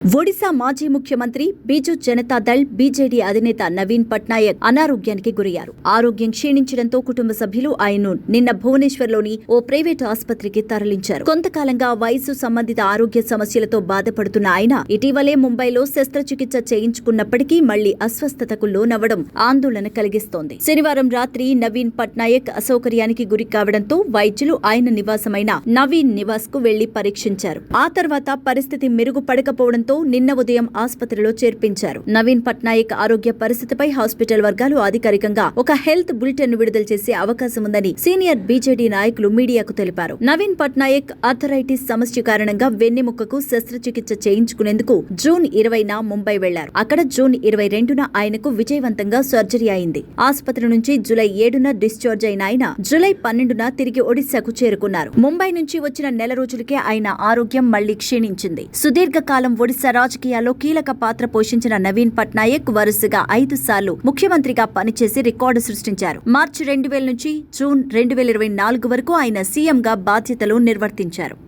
ఒడిశా మాజీ ముఖ్యమంత్రి బీజు జనతాదళ్ బీజేడీ అధినేత నవీన్ పట్నాయక్ అనారోగ్యానికి గురయ్యారు. ఆరోగ్యం క్షీణించడంతో కుటుంబ సభ్యులు ఆయన్ను నిన్న భువనేశ్వర్లోని ఓ ప్రైవేటు ఆసుపత్రికి తరలించారు. కొంతకాలంగా వయసు సంబంధిత ఆరోగ్య సమస్యలతో బాధపడుతున్న ఆయన ఇటీవలే ముంబైలో శస్త్రచికిత్స చేయించుకున్నప్పటికీ మళ్ళీ అస్వస్థతకు లోనవ్వడం ఆందోళన కలిగిస్తోంది. శనివారం రాత్రి నవీన్ పట్నాయక్ అసౌకర్యానికి గురి కావడంతో వైద్యులు ఆయన నివాసమైన నవీన్ నివాస్కు వెళ్ళి పరీక్షించారు. ఆ తర్వాత పరిస్థితి మెరుగుపడకపోవడంతో నిన్న ఉదయం ఆసుపత్రిలో చేర్పించారు. నవీన్ పట్నాయక్ ఆరోగ్య పరిస్థితిపై హాస్పిటల్ వర్గాలు అధికారికంగా ఒక హెల్త్ బులెటిన్ విడుదల చేసే అవకాశం ఉందని సీనియర్ బీజేడీ నాయకులు మీడియాకు తెలిపారు. నవీన్ పట్నాయక్ ఆర్థరైటిస్ సమస్య కారణంగా వెన్నెముకకు శస్త్రచికిత్స చేయించుకునేందుకు జూన్ ఇరవైన ముంబై వెళ్ళారు. అక్కడ జూన్ ఇరవై రెండున ఆయనకు విజయవంతంగా సర్జరీ అయింది. ఆసుపత్రి నుంచి జూలై ఏడున డిశ్చార్జ్ అయిన ఆయన జూలై పన్నెండున తిరిగి ఒడిశాకు చేరుకున్నారు. ముంబై నుంచి వచ్చిన నెల రోజులకే ఆయన ఆరోగ్యం మళ్ళీ క్షీణించింది. సుదీర్ఘకాలం ఒడిశా రాజకీయాల్లో కీలక పాత్ర పోషించిన నవీన్ పట్నాయక్ వరుసగా ఐదు సార్లు ముఖ్యమంత్రిగా పనిచేసి రికార్డు సృష్టించారు. మార్చి రెండు వేల నుంచి జూన్ రెండు వేల ఇరవై నాలుగు వరకు ఆయన సీఎంగా బాధ్యతలు నిర్వర్తించారు.